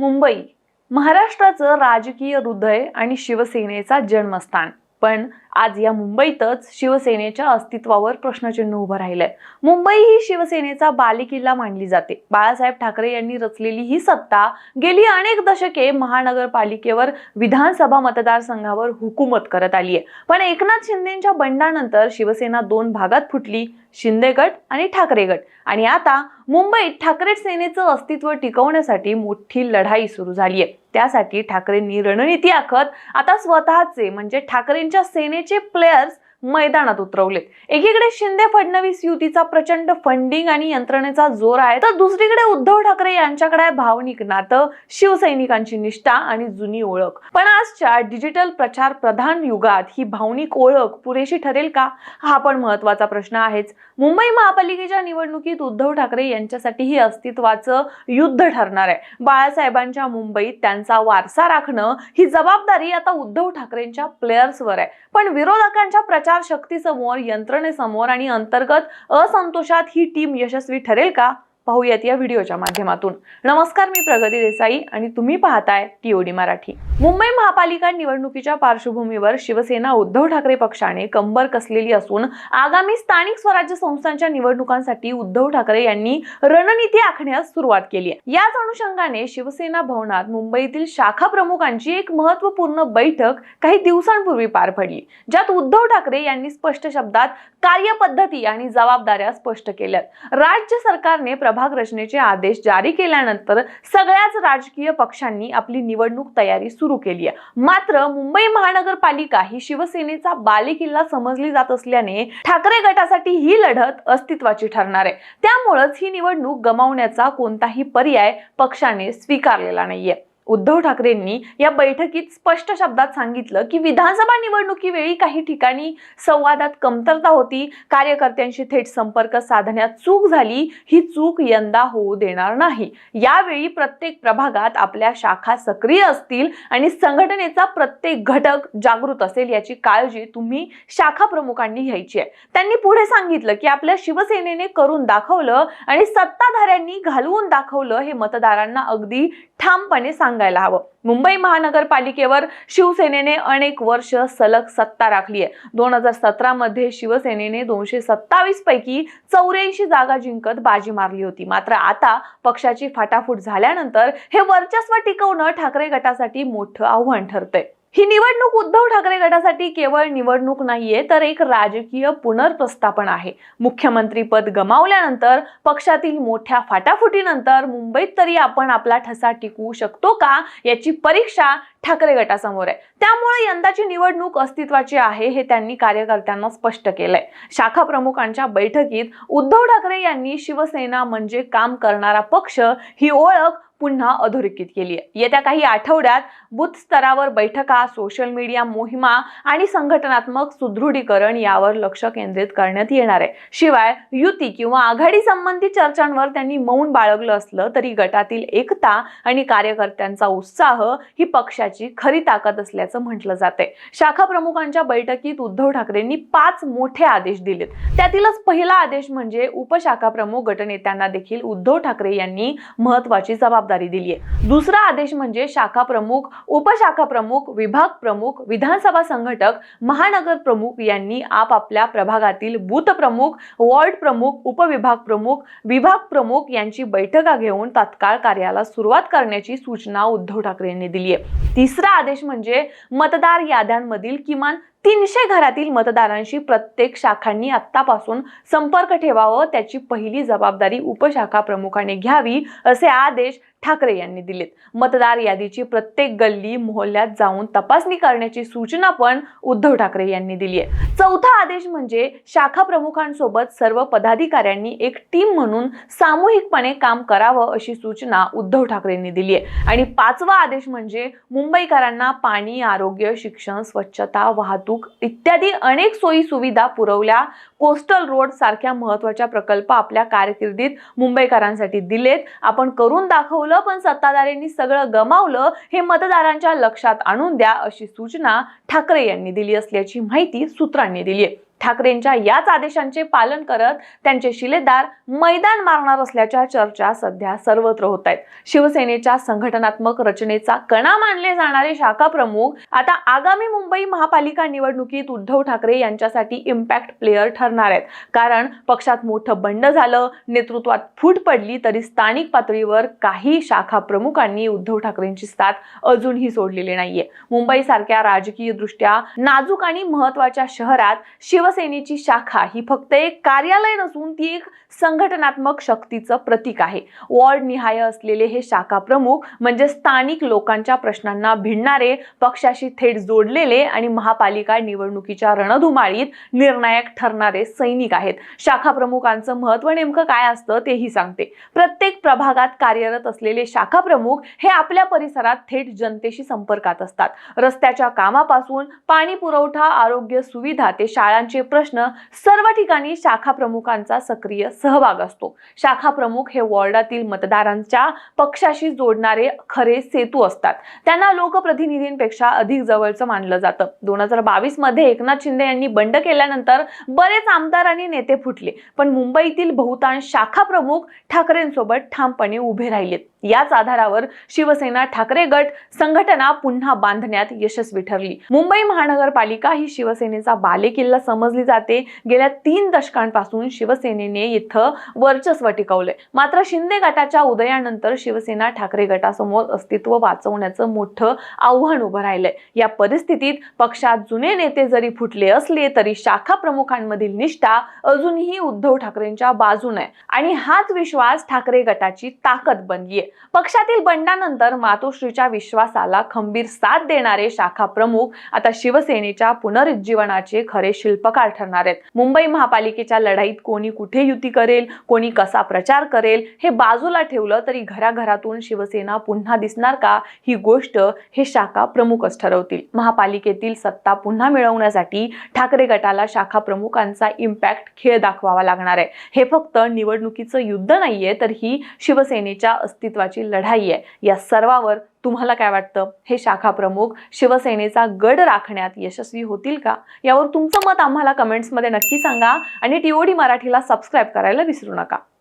मुंबई. महाराष्ट्राचं राजकीय हृदय आणि शिवसेनेचा जन्मस्थान. पण आज या मुंबईतच शिवसेनेच्या अस्तित्वावर प्रश्नचिन्ह उभं राहिलंय. मुंबई ही शिवसेनेचा बालेकिल्ला मानली जाते. बाळासाहेब ठाकरे यांनी रचलेली ही सत्ता गेली अनेक दशके महानगरपालिकेवर विधानसभा मतदारसंघावर हुकूमत करत आली आहे. पण एकनाथ शिंदेच्या बंडानंतर शिवसेना दोन भागात फुटली शिंदे गट आणि ठाकरे गट आणि आता मुंबईत ठाकरे सेनेचं अस्तित्व टिकवण्यासाठी मोठी लढाई सुरू झाली आहे. त्यासाठी ठाकरेंनी रणनीती आखत आता स्वतःचे म्हणजे ठाकरेंच्या सेने सेनेचे प्लेयर्स मैदानात उतरवलेत. एकीकडे शिंदे फडणवीस युतीचा प्रचंड फंडिंग आणि यंत्रणेचा जोर आहे तर दुसरीकडे उद्धव ठाकरे यांच्याकडे भावनिक नातं शिवसैनिकांची निष्ठा आणि जुनी ओळख. पण आजच्या डिजिटल प्रचार प्रधान युगात ही भावनिक ओळख पुरेशी ठरेल का? हा पण महत्त्वाचा प्रश्न आहेच. मुंबई महापालिकेच्या निवडणुकीत उद्धव ठाकरे यांच्यासाठी ही अस्तित्वाचं युद्ध ठरणार आहे. बाळासाहेबांच्या मुंबईत त्यांचा वारसा राखणं ही जबाबदारी आता उद्धव ठाकरेंच्या प्लेयर्सवर आहे. पण विरोधकांच्या प्रचार शक्तीसमोर यंत्रणेसमोर आणि अंतर्गत असंतोषात ही टीम यशस्वी ठरेल का? पाहूयात या व्हिडिओच्या माध्यमातून. नमस्कार मी प्रगती देसाई आणि तुम्ही पाहताय टीओडी मराठी. मुंबई महापालिका निवडणुकीच्या पार्श्वभूमीवर शिवसेना उद्धव ठाकरे पक्षाने कंबर कसलेली असून आगामी स्थानिक स्वराज्य संस्थांच्या निवडणुकांसाठी उद्धव ठाकरे यांनी रणनीती आखण्यास सुरुवात केली आहे. याच अनुषंगाने शिवसेना भवनात मुंबईतील शाखा प्रमुखांची एक महत्त्वपूर्ण बैठक काही दिवसांपूर्वी पार पडली ज्यात उद्धव ठाकरे यांनी स्पष्ट शब्दात कार्यपद्धती आणि जबाबदाऱ्या स्पष्ट केल्यात. राज्य सरकारने प्रभाग रचनेचे आदेश जारी केल्यानंतर सगळ्याच राजकीय पक्षांनी आपली निवडणूक तयारी सुरू केली आहे. मात्र मुंबई महानगरपालिका ही शिवसेनेचा बालेकिल्ला समजली जात असल्याने ठाकरे गटासाठी ही लढत अस्तित्वाची ठरणार आहे. त्यामुळेच ही निवडणूक गमावण्याचा कोणताही पर्याय पक्षाने स्वीकारलेला नाहीये. उद्धव ठाकरेंनी या बैठकीत स्पष्ट शब्दात सांगितलं की विधानसभा निवडणुकीवेळी काही ठिकाणी संवादात कमतरता होती. कार्यकर्त्यांशी थेट संपर्क साधण्यात चूक झाली. ही चूक यंदा होऊ देणार नाही. यावेळी प्रत्येक प्रभागात आपल्या शाखा सक्रिय असतील आणि संघटनेचा प्रत्येक घटक जागृत असेल याची काळजी तुम्ही शाखा प्रमुखांनी घ्यायची आहे. त्यांनी पुढे सांगितलं की आपल्या शिवसेनेने करून दाखवलं आणि सत्ताधाऱ्यांनी घालवून दाखवलं हे मतदारांना अगदी ठामपणे सांग सांगायला हवं. मुंबई महानगरपालिकेवर शिवसेनेने अनेक वर्ष सलग सत्ता राखली आहे दोन हजार सतरा मध्ये शिवसेनेने दोनशे सत्तावीस पैकी चौऱ्याऐंशी जागा जिंकत बाजी मारली होती. मात्र आता पक्षाची फाटाफूट झाल्यानंतर हे वर्चस्व टिकवणं ठाकरे गटासाठी मोठं आव्हान ठरतंय. ही निवडणूक उद्धव ठाकरे गटासाठी केवळ निवडणूक नाहीये तर एक राजकीय पुनर्प्रस्थापन आहे. मुख्यमंत्री पद गमावल्यानंतर पक्षातील मोठ्या फाटाफुटीनंतर मुंबईत तरी आपण आपला ठसा टिकवू शकतो का याची परीक्षा ठाकरे गटासमोर आहे. त्यामुळे यंदाची निवडणूक अस्तित्वाची आहे हे त्यांनी कार्यकर्त्यांना स्पष्ट केलंय. शाखा प्रमुखांच्या बैठकीत उद्धव ठाकरे यांनी शिवसेना म्हणजे काम करणारा पक्ष ही ओळख पुन्हा अधोरेखित केली आहे. येत्या काही आठवड्यात बूथ स्तरावर बैठका सोशल मीडिया मोहिमा आणि संघटनात्मक सुदृढीकरण यावर लक्ष केंद्रित करण्यात येणार आहे. शिवाय युती किंवा आघाडी संबंधी चर्चांवर त्यांनी मौन बाळगलं असलं तरी गटातील एकता आणि कार्यकर्त्यांचा उत्साह ही पक्षाची खरी ताकद असल्याचं म्हटलं जाते शाखा प्रमुखांच्या बैठकीत उद्धव ठाकरेंनी पाच मोठे आदेश दिलेत. त्यातीलच पहिला आदेश म्हणजे उपशाखा प्रमुख गटनेत्यांना देखील उद्धव ठाकरे यांनी महत्वाची जबाबदारी दिली आहे दुसरा आदेश म्हणजे शाखा प्रमुख उपशाखा प्रमुख विभाग प्रमुख विधानसभा संघटक महानगर प्रमुख यांनी आपापल्या प्रभागातील बूथ प्रमुख वॉर्ड प्रमुख उपविभाग प्रमुख विभाग प्रमुख यांची बैठका घेऊन तात्काळ कार्याला सुरुवात करण्याची सूचना उद्धव ठाकरे यांनी दिली आहे तिसरा आदेश म्हणजे मतदार याद्यांमधील किमान तीनशे घरातील मतदारांशी प्रत्येक शाखांनी आत्तापासून संपर्क ठेवावं त्याची पहिली जबाबदारी उपशाखा प्रमुखाने घ्यावी असे आदेश ठाकरे यांनी दिलेत. मतदार यादीची प्रत्येक गल्ली मोहल्ल्यात जाऊन तपासणी करण्याची सूचना पण उद्धव ठाकरे यांनी दिली आहे. चौथा आदेश म्हणजे शाखा प्रमुखांसोबत सर्व पदाधिकाऱ्यांनी एक टीम म्हणून सामूहिकपणे काम करावं अशी सूचना उद्धव ठाकरेंनी दिली आहे. आणि पाचवा आदेश म्हणजे मुंबईकरांना पाणी आरोग्य शिक्षण स्वच्छता वाहतूक इत्यादी अनेक सोयी सुविधा पुरवल्या कोस्टल रोड सारख्या महत्त्वाच्या प्रकल्प आपल्या कारकिर्दीत मुंबईकरांसाठी दिलेत. आपण करून दाखवलं पण सत्ताधाऱ्यांनी सगळं गमावलं हे मतदारांच्या लक्षात आणून द्या अशी सूचना ठाकरे यांनी दिली असल्याची माहिती सूत्रांनी दिली आहे ठाकरेंच्या याच आदेशांचे पालन करत त्यांचे शिलेदार मैदान मारणार असल्याच्या चर्चा सध्या सर्वत्र होत आहेत. शिवसेनेच्या संघटनात्मक रचनेचा कणा मानले जाणारे शाखा प्रमुख आता आगामी मुंबई महापालिका निवडणुकीत उद्धव ठाकरे यांच्यासाठी इम्पॅक्ट प्लेअर ठरणार आहेत. कारण पक्षात मोठं बंड झालं नेतृत्वात फूट पडली तरी स्थानिक पातळीवर काही शाखा प्रमुखांनी उद्धव ठाकरेंची साथ अजूनही सोडलेली नाहीये. मुंबई सारख्या राजकीय दृष्ट्या नाजूक आणि महत्त्वाच्या शहरात शिव शिवसेनेची शाखा ही फक्त एक कार्यालय नसून ती एक संघटनात्मक शक्तीचं प्रतीक आहे. वॉर्ड निहाय असलेले हे शाखा प्रमुख म्हणजे स्थानिक लोकांच्या प्रश्नांना भिडणारे पक्षाशी थेट जोडलेले आणि महापालिका निवडणुकीच्या रणधुमाळीत निर्णायक ठरणारे सैनिक आहेत. शाखा प्रमुखांचं महत्त्व नेमकं काय असतं तेही सांगते. प्रत्येक प्रभागात कार्यरत असलेले शाखा प्रमुख हे आपल्या परिसरात थेट जनतेशी संपर्कात असतात. रस्त्याच्या कामापासून पाणी पुरवठा आरोग्य सुविधा ते शाळांचे प्रश्न सर्व ठिकाणी शाखा प्रमुखांचा सक्रिय सहभाग असतो. शाखा प्रमुख हे वॉर्डातील मतदारांच्या पक्षाशी जोडणारे खरे सेतू असतात. त्यांना लोकप्रतिनिधींपेक्षा अधिक जवळचं मानलं जातं. दोन हजार बावीसमध्ये एकनाथ शिंदे यांनी बंड केल्यानंतर बरेच आमदार आणि नेते फुटले. पण मुंबईतील बहुतांश शाखा प्रमुख ठाकरेंसोबत ठामपणे उभे राहिलेत. याच आधारावर शिवसेना ठाकरे गट संघटना पुन्हा बांधण्यात यशस्वी ठरली. मुंबई महानगरपालिका ही शिवसेनेचा बालेकिल्ला समजली जाते. गेल्या तीन दशकांपासून शिवसेनेने इथं वर्चस्व टिकवलंय. मात्र शिंदे गटाच्या उदयानंतर शिवसेना ठाकरे गटासमोर अस्तित्व वाचवण्याचं मोठं आव्हान उभं राहिलंय. या परिस्थितीत पक्षात जुने नेते जरी फुटले असले तरी शाखा प्रमुखांमधील निष्ठा अजूनही उद्धव ठाकरेंच्या बाजून आहे. आणि हाच विश्वास ठाकरे गटाची ताकद बनलीये. पक्षातील बंडानंतर मातोश्रीच्या विश्वासाला खंबीर साथ देणारे शाखा प्रमुख आता शिवसेनेच्या पुनरुज्जीवनाचे खरे शिल्पकार ठरणार आहेत. मुंबई महापालिकेच्या लढाईत कोणी कुठे युती करेल कोणी कसा प्रचार करेल हे बाजूला ठेवलं तरी घराघरातून शिवसेना पुन्हा दिसणार का? ही गोष्ट हे शाखा प्रमुखच ठरवतील. महापालिकेतील सत्ता पुन्हा मिळवण्यासाठी ठाकरे गटाला शाखा प्रमुखांचा इम्पॅक्ट खेळ दाखवावा लागणार आहे. हे फक्त निवडणुकीचं युद्ध नाहीये तर ही शिवसेनेच्या अस्तित्वाची लढाई आहे. या सर्वावर तुम्हाला काय वाटतं? हे शाखा प्रमुख शिवसेनेचा गड राखण्यात यशस्वी होतील का? यावर तुमचं मत आम्हाला कमेंट्समध्ये नक्की सांगा आणि टीओडी मराठीला सबस्क्राईब करायला विसरू नका.